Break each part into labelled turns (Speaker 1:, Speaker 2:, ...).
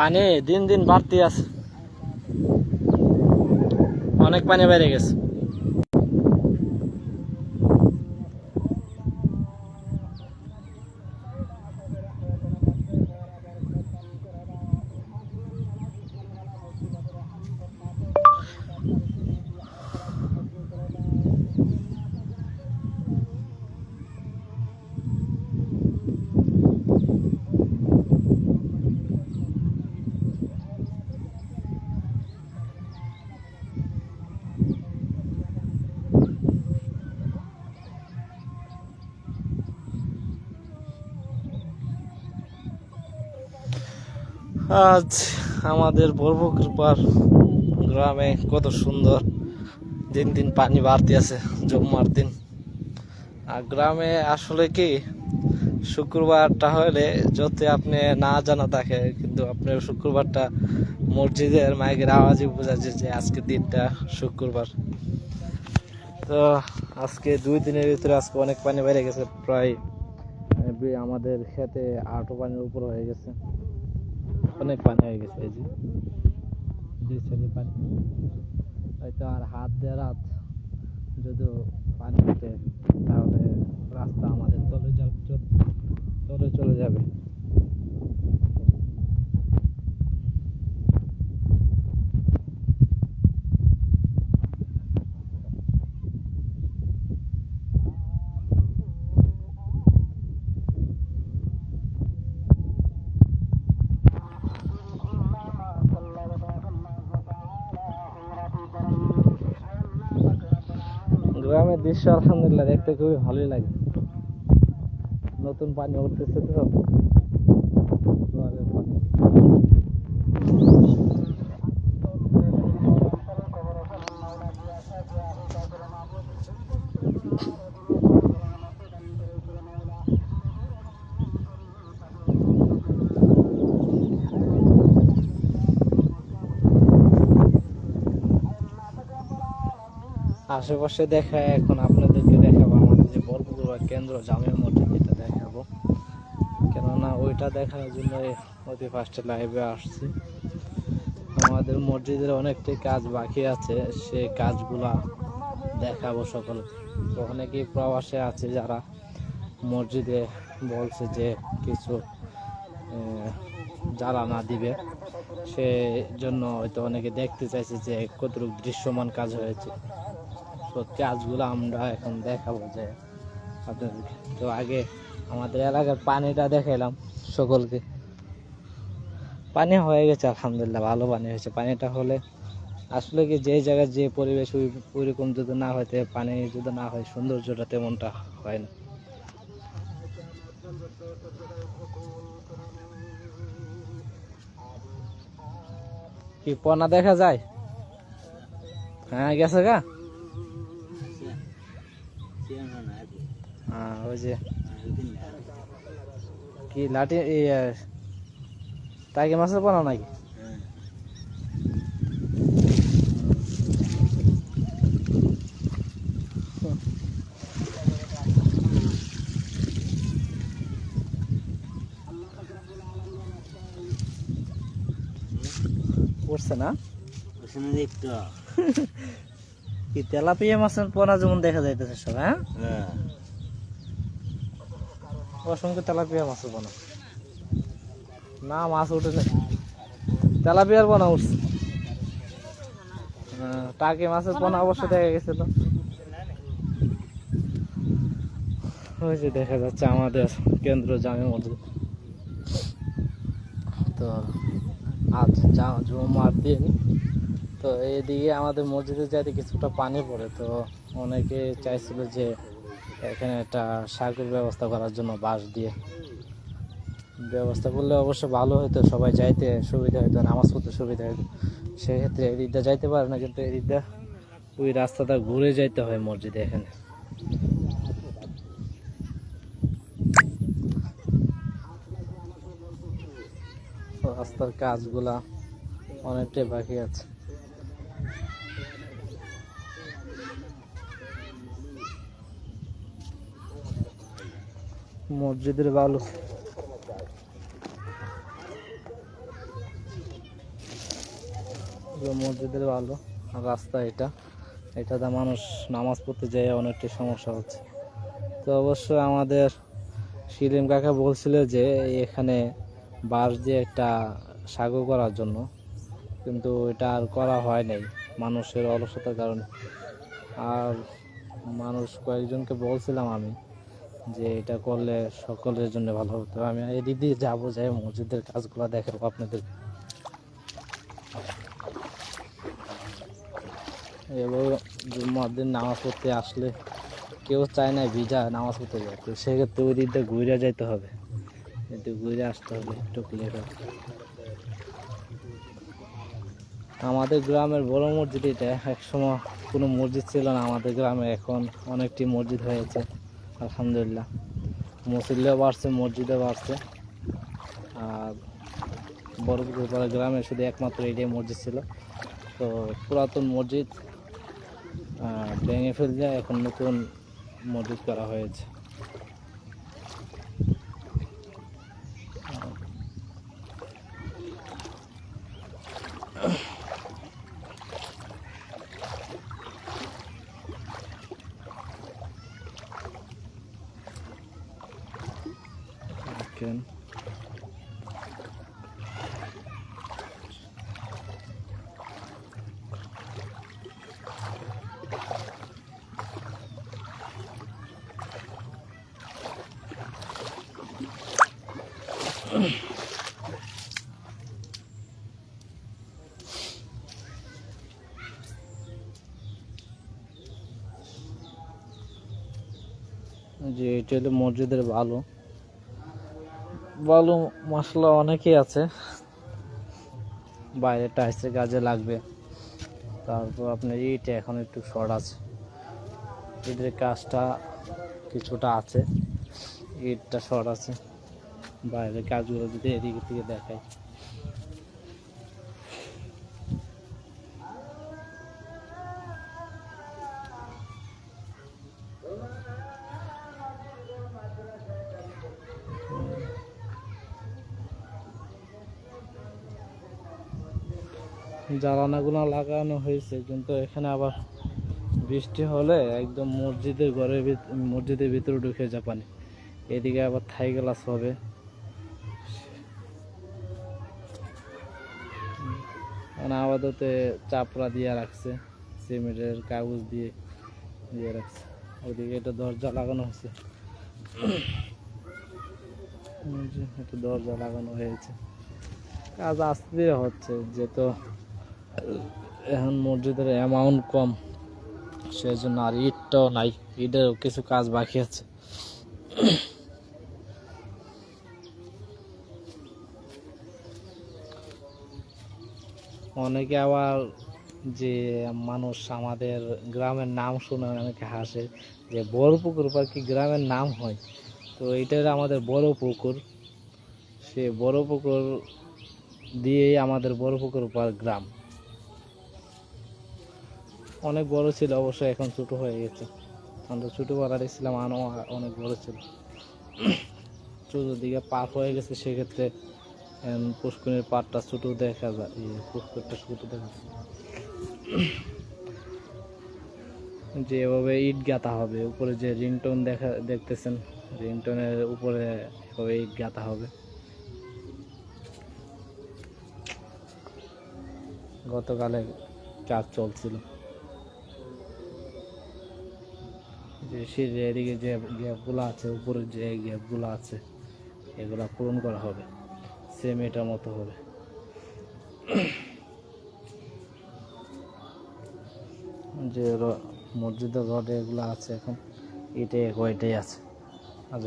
Speaker 1: পানি দিন দিন বাড়তি আছে। অনেক পানি বেড়ে গেছে। আজ আমাদের বর্বকৃপার গ্রামে কত সুন্দর দিন দিন পানি বাড়তে আছে জমার দিন। আর গ্রামে আসলে কি, শুক্রবারটা হলে যদি আপনি না জানা থাকে, কিন্তু আপনার শুক্রবারটা মসজিদের মাইকের আওয়াজই বোঝা যায় যে আজকে দিনটা শুক্রবার। তো আজকে দুই দিনের ভিতরে আজকে অনেক পানি বেড়ে গেছে, প্রায় আমাদের খেতে আটো পানির উপর হয়ে গেছে। অনেক পানি হয়ে গেছে, এই যে। দুই পানি। হয়তো আর হাত দেওয়া হাত যদি পানি উঠে তাহলে রাস্তা আমাদের তলে চলে যাবে। গ্রামের দৃশ্য আলহামদুলিল্লাহ দেখতে খুবই ভালোই লাগে। নতুন পানি উঠতেছে তো। আশেপাশে দেখা এখন আপনাদেরকে দেখাবো আমাদের যে বরপুকুরা কেন্দ্র জামের মধ্যে যেটা দেখাবো। কেননা ওইটা দেখার জন্য অতি ফার্স্টে লাইভে আসছি। আমাদের মসজিদের অনেকটাই কাজ বাকি আছে সে কাজগুলা দেখাবো সকল অনেকেই প্রবাসে আছে যারা মসজিদে বলছে যে কিছু আহ, জ্বালানা দিবে। সে জন্য হয়তো অনেকে দেখতে চাইছে যে কতটুকু দৃশ্যমান কাজ হয়েছে। তো কাজগুলো আমরা এখন দেখাবো যে আপনাদেরকে। তো আগে আমাদের এলাকার পানিটা দেখাইলাম সকলকে। পানি হয়ে গেছে, আলহামদুলিল্লাহ, ভালো পানি হয়েছে। পানিটা হলে আসলে কি যে জায়গায় যে পরিবেশ ওই- ওইরকম যদি না হইতে, পানি যদি না হয়, সৌন্দর্যটা তেমনটা হয় না। কি পনা দেখা যায়? হ্যাঁ গেছে গা? ওই যে কি লাঠি টাইগে মাছের পোনা নাকি? পড়ছে না? কি তেলাপিয়া মাছের পোনা যেমন দেখা যাইতেছে সব হ্যাঁ?
Speaker 2: হ্যাঁ।
Speaker 1: অসংখ্য তেলাপিয়া মাছ পোনা না। মাছ উঠে না তেলাপিয়ার পোনা উঠছে। টাকি মাছের পোনা অবশ্য দেখা গেছিল ওই যে দেখা যাচ্ছে আমাদের কেন্দ্র জামে মসজিদ। তো আজ জুমার দিন। তো এইদিকে আমাদের মসজিদে যাতে কিছুটা পানি পড়ে, তো অনেকে চাইছিল যে এখানে একটা সাগর ব্যবস্থা করার জন্য বাঁশ দিয়ে। ব্যবস্থা করলে অবশ্য ভালো হতো সবাই যাইতে সুবিধা হতো নামাজ পড়তে সুবিধা হতো সেক্ষেত্রে এদিকটা যাইতে পারে না, কিন্তু এদিকটা ওই রাস্তাটা ঘুরে যাইতে হয় মসজিদে এখানে। রাস্তার কাজগুলা অনেকটাই বাকি আছে। মসজিদের বালু। মসজিদের আর রাস্তা এটা। এটাতে মানুষ নামাজ পড়তে যায়, অনেকটা সমস্যা হচ্ছে। তো অবশ্যই আমাদের শিলিম কাকা বলছিল যে, এখানে বাঁশ দিয়ে একটা সাগর করার জন্য। কিন্তু এটা আর করা হয় নাই মানুষের অলসতার কারণে। আর মানুষ কয়েকজনকে বলছিলাম আমি যে এটা করলে সকলের জন্য ভালো হতো। আমি এদিক দিয়ে যাব, যাই মসজিদের কাজগুলো দেখাবো আপনাদের। এবার জুম্মার দিন নামাজ পড়তে আসলে কেউ চায় না ভিজা নামাজ পড়তে যায় তো সেক্ষেত্রে ওই দিক দিয়ে ঘুরে যেতে হবে। একটু ঘুরে আসতে হবে, একটু ক্লিয়ার হবে। আমাদের গ্রামের বড় মসজিদ এটা। একসময় কোনো মসজিদ ছিল না আমাদের গ্রামে, এখন অনেকটি মসজিদ হয়েছে। আলহামদুলিল্লাহ। মসজিদও বাড়ছে মসজিদও বাড়ছে। আর বড় গ্রামে শুধু একমাত্র এটাই মসজিদ ছিল। তো পুরাতন মসজিদ ভেঙে ফেললে এখন নতুন মসজিদ করা হয়েছে। দেখেন যে এটা হলো মসজিদের ভালো ভালো মশলা অনেকেই আছে। বাইরে টাইসের কাজে লাগবে। তারপর আপনার ইটে এখন একটু শর্ট আছে। ইটের কাজটা কিছুটা আছে। ইটটা শর্ট আছে। বাইরের কাজগুলো যদি এদিক থেকে দেখায় জ্বালানাগুলো লাগানো হয়েছে, কিন্তু এখানে আবার বৃষ্টি হলে একদম মসজিদের ঘরের মসজিদের ভিতরে ঢুকে যা পানি এদিকে আবার থাই গ্লাস হবে। মানে আপাতত চাপড়া দিয়ে রাখছে, সিমেন্টের কাগজ দিয়ে দিয়ে রাখছে। ওদিকে একটা দরজা লাগানো হয়েছে। দরজা লাগানো হয়েছে। কাজ আস্তে হচ্ছে, যেহেতু এখন মসজিদের অ্যামাউন্ট কম সেই জন্য আর ইটটাও নাই ইটেরও কিছু কাজ বাকি আছে। অনেকে আবার যে মানুষ আমাদের গ্রামের নাম শুনে অনেকে হাসে যে, বড় পুকুর পর কি গ্রামের নাম হয়? তো এইটার আমাদের বড় পুকুর। সে বড় পুকুর দিয়েই আমাদের বড় পুকুর পার গ্রাম। অনেক বড় ছিল অবশ্য এখন ছোট হয়ে গেছে। আমরা ছোটো পাড়া দেখছিলাম আরও অনেক বড় ছিল। চতুর্দিকে পার হয়ে গেছে সেক্ষেত্রে এখন পুষ্করিণীর পাড়টা ছোটো দেখা যায় ইয়ে, পুষ্করটা ছোটো দেখা যায়। যে এভাবে ইট গাঁথা হবে উপরে যে রিংটোন দেখা দেখতেছেন রিংটোনের উপরে এভাবে ইট গাঁথা হবে। গতকালে কাজ চলছিল। যে সিঁড়ির এদিকে যে গ্যাপগুলো আছে উপরে যে গ্যাপগুলো আছে, এগুলো পূরণ করা হবে। সেম এটার মতো হবে। যে মসজিদের রডে এগুলো আছে এখন, এটাই, ওইটাই আছে। আর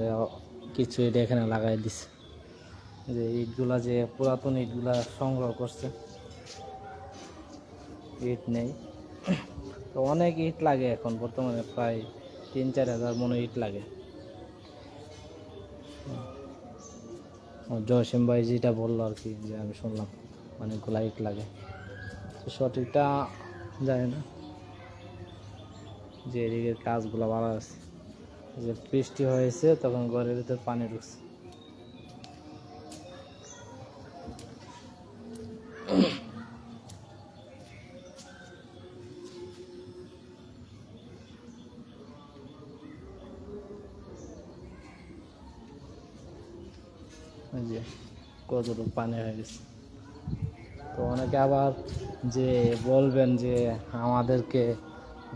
Speaker 1: কিছু এটা এখানে লাগাই দিছে। যে ইটগুলা যে পুরাতন ইটগুলা সংগ্রহ করছে, ইট নেই। তো অনেক ইট লাগে এখন বর্তমানে, প্রায় তিন, চার হাজার মনে ইট লাগে। জয়সিম ভাই যেটা বলল আর কি, যে আমি শুনলাম অনেকগুলা ইট লাগে। সঠিকটা জানি না, যে এদিকে কাজগুলো ভালো আছে। যে বৃষ্টি হয়েছে, তখন ঘরের ভিতরে পানি ঢুকছে। যে, কতটুকু পানি হয়ে গেছে। তো অনেকে আবার যে বলবেন যে আমাদেরকে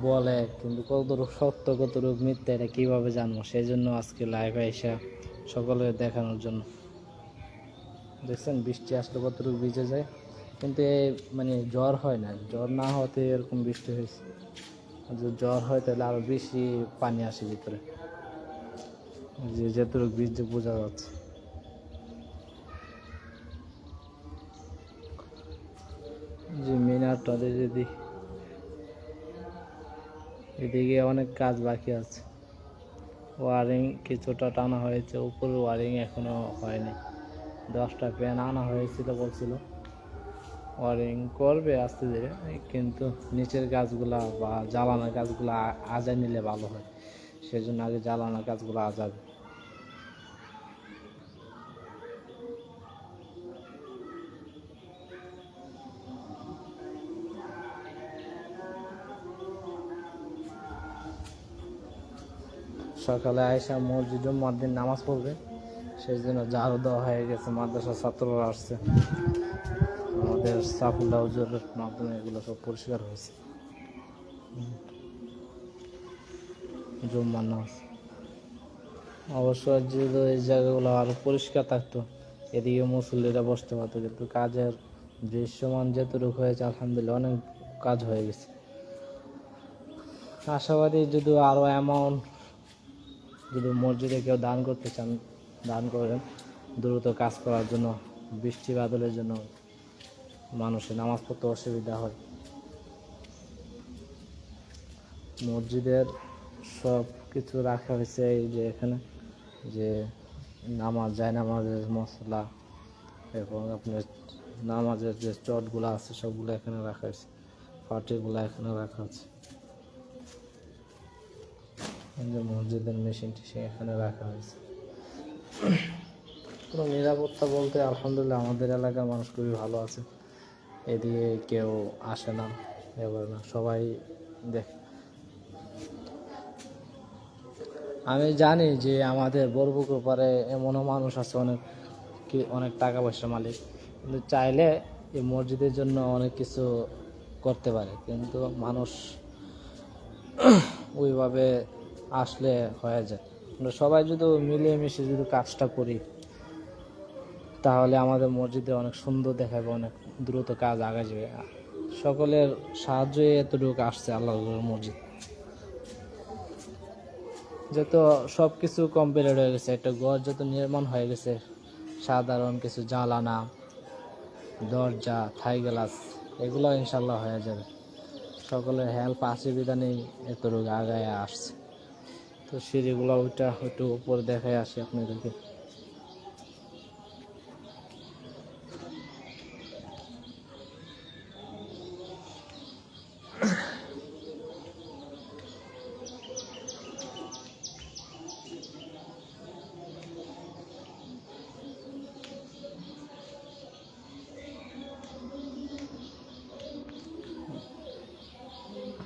Speaker 1: বলে, কিন্তু কতটুকু সত্য, কতটুকু মিথ্যা, এটা কীভাবে জানব? সেই জন্য আজকে লাইভে এসে সকলে দেখানোর জন্য। দেখছেন, বৃষ্টি আসলে কতটুকু ভিজে যায়। কিন্তু এই মানে জ্বর হয় না। জ্বর না হতে এরকম বৃষ্টি হয়েছে। যদি জ্বর হয়, তাহলে আরও বেশি পানি আসে ভিতরে। যে যেটুকু বীজ বোঝা যাচ্ছে। যে মিনারটা যদি এদিকে অনেক কাজ বাকি আছে। ওয়ারিং কিছুটা টানা হয়েছে, উপরে ওয়ারিং এখনও হয়নি। দশটা প্যান আনা হয়েছিল বলছিল। ওয়ারিং করবে আস্তে ধীরে, কিন্তু নিচের গাছগুলা বা জ্বালানোর গাছগুলো আজায় নিলে ভালো হয়। সেজন্য আগে জ্বালানোর গাছগুলো আজাবে। সকালে আয়সা মসজিদে মদিন নামাজ পড়বে। সেই জন্য ঝাড়ু দেওয়া হয়ে গেছে, মাদ্রাসার ছাত্ররা আসছে। আমাদের সাফুল্লাহ হুজুরের মাধ্যমে এগুলো সব পরিষ্কার হয়েছে। জুম্মার নামাজ। অবশ্য যদি এই জায়গাগুলো আরও পরিষ্কার থাকতো, এদিকে মুসল্লিরা বসতে পারতো, কিন্তু কাজের দৃশ্যমান যেটুকু হয়েছে, আলহামদুলিল্লাহ অনেক কাজ হয়ে গেছে। আশাবাদী যদি আরও অ্যামাউন্ট যদি মসজিদে কেউ দান করতে চান, দান করেন। দ্রুত কাজ করার জন্য, বৃষ্টি বাদলের জন্য মানুষের নামাজ পড়তে অসুবিধা হয়। মসজিদের সব কিছু রাখা হয়েছে এই যে এখানে, যে নামাজ যায় নামাজের মশলা, এবং আপনার নামাজের যে চটগুলো আছে, সবগুলো এখানে রাখা হয়েছে। পাটিগুলো এখানে রাখা আছে। যে মসজিদের মেশিনটি সেখানে রাখা হয়েছে। পুরো নিরাপত্তা বলতে আলহামদুলিল্লাহ আমাদের এলাকার মানুষ খুবই ভালো আছে। এদিকে কেউ আসে না এবার না, সবাই দেখ আমি জানি যে আমাদের বরপুকুর পারে এমনও মানুষ আছে অনেক কি অনেক টাকা পয়সা মালিক। কিন্তু চাইলে এই মসজিদের জন্য অনেক কিছু করতে পারে। কিন্তু মানুষ ওইভাবে আসলে হয়ে যায়। আমরা সবাই যদি মিলেমিশে যদি কাজটা করি, তাহলে আমাদের মসজিদে অনেক সুন্দর দেখাবে, অনেক দ্রুত কাজ আগে যাবে। সকলের সাহায্যে এতটুকু আসছে আল্লাহর মসজিদ। যত সব কিছু কমপ্লিট হয়ে গেছে, একটা ঘর যত নির্মাণ হয়ে গেছে, সাধারণ কিছু জ্বালানা, দরজা, থাই গ্লাস, এগুলো ইনশাল্লাহ হয়ে যাবে। সকলের হেল্প আছে বিধানেই এতটুকু আগায় আসছে। তো সিঁড়িগুলো ওইটা একটু উপরে দেখায় আসে আপনাদেরকে।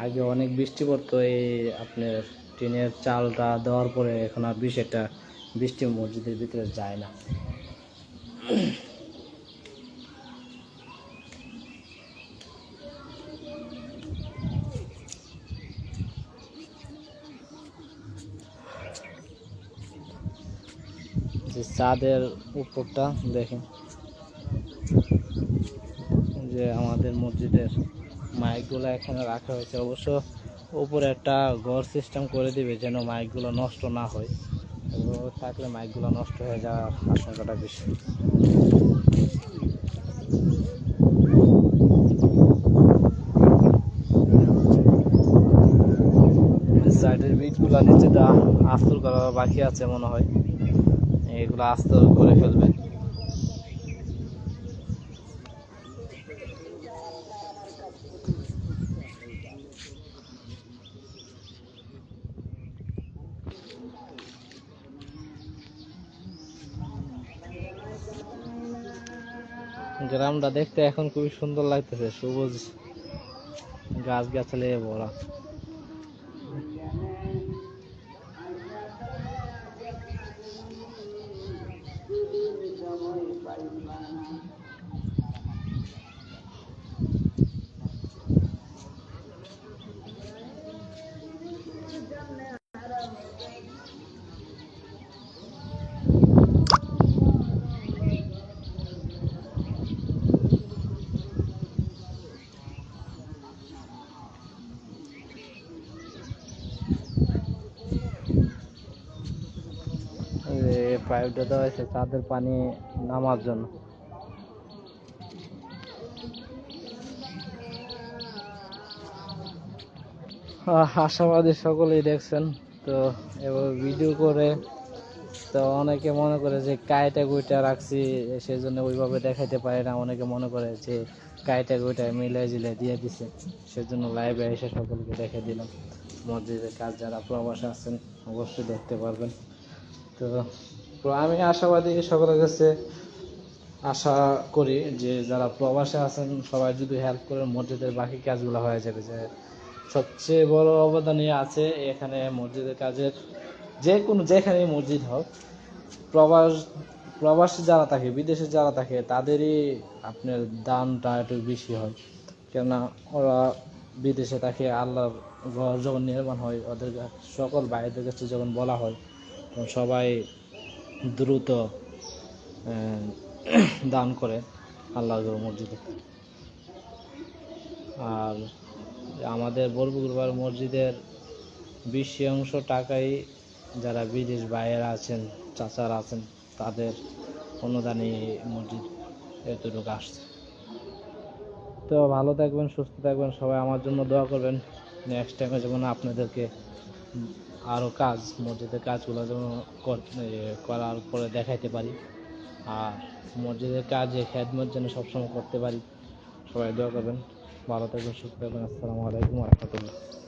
Speaker 1: আগে অনেক বৃষ্টি পড়তো এই আপনার টিনের চালটা দেওয়ার পরে এখন আর বেশি একটা বৃষ্টি মসজিদের ভিতরে যায় না। যে চাঁদের উপরটা দেখেন। যে আমাদের মসজিদের মাইকগুলো এখানে রাখা হয়েছে। অবশ্য উপরে একটা ঘর সিস্টেম করে দিবে যেন মাইকগুলো নষ্ট না হয়। থাকলে মাইকগুলো নষ্ট হয়ে যাওয়ার আশঙ্কাটা বেশি। সাইডের বিটগুলো নিচেটা আস্তর করা বাকি আছে মনে হয়। এগুলো আস্তর করে ফেলবে। গ্রামটা দেখতে এখন খুবই সুন্দর লাগতেছে সবুজ গাছ গাছালে ভরা। পাইপটা দেওয়া হয়েছে তাদের পানি নামার জন্য। আশাবাদী সকলেই দেখছেন। তো এবার ভিডিও করে তো অনেকে মনে করে যে কাইটা গুইটা রাখছি সেই জন্য ওইভাবে দেখাইতে পারে না। অনেকে মনে করে যে কাইটা গুইটা মিলে জিলে দিয়ে দিছে, সেজন্য লাইভে এসে সকলকে দেখে দিলাম। মসজিদের কাজ যারা প্রবাসে আছেন, অবশ্যই দেখতে পারবেন। তো তো আমি আশাবাদী সকলের কাছে আশা করি যে যারা প্রবাসে আছেন, সবাই যদি হেল্প করেন, মসজিদের বাকি কাজগুলো হয়ে যাবে। যে সবচেয়ে বড় অবদানই আছে এখানে মসজিদের কাজের। যে কোনো যেখানেই মসজিদ হোক, প্রবাস প্রবাসী যারা থাকে, বিদেশে যারা থাকে, তাদেরই আপনার দানটা একটু বেশি হয়। কেননা ওরা বিদেশে থাকে, আল্লাহর ঘর যখন নির্মাণ হয়, ওদের সকল ভাইদের কাছে যখন বলা হয়, তখন সবাই দ্রুত দান করে আল্লাহ মসজিদে। আর আমাদের বরবুগুরবার মসজিদের বিশ অংশ টাকাই যারা বিদেশ বাইরে আছেন, চাচারা আছেন, তাদের অনুদানে এই মসজিদ এতটুকু আসছে। তো ভালো থাকবেন, সুস্থ থাকবেন, সবাই আমার জন্য দোয়া করবেন। নেক্সট টাইমে যেমন আপনাদেরকে আরও কাজ, মসজিদের কাজগুলো যেন করার পরে দেখাইতে পারি। আর মসজিদের কাজে খেদমত যেন সবসময় করতে পারি। সবাই দোয়া করবেন। ভালো থাকবেন, সুস্থ থাকবেন। আসসালামু আলাইকুম রহমতুল্লাহ।